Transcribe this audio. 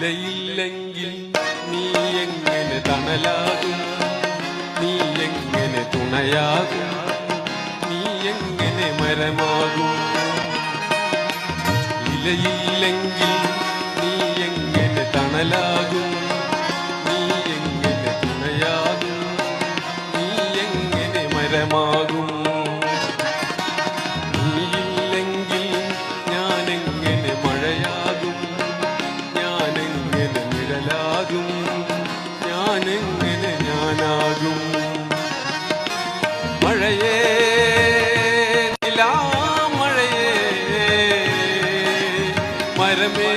നിലയില്ലെങ്കിൽ നീ എങ്ങനെ തണലാകും? നീ എങ്ങനെ തുണയാകും? നീ എങ്ങനെ മരമാകും? നിലയില്ലെങ്കിൽ നീ എങ്ങനെ തണലാകും? നീ എങ്ങനെ തുണയാകും? നീ എങ്ങനെ മരമാകും? ഞാനെങ്ങനെ ഞാനാകും. മഴയേ നിലാമഴയേ മരമേ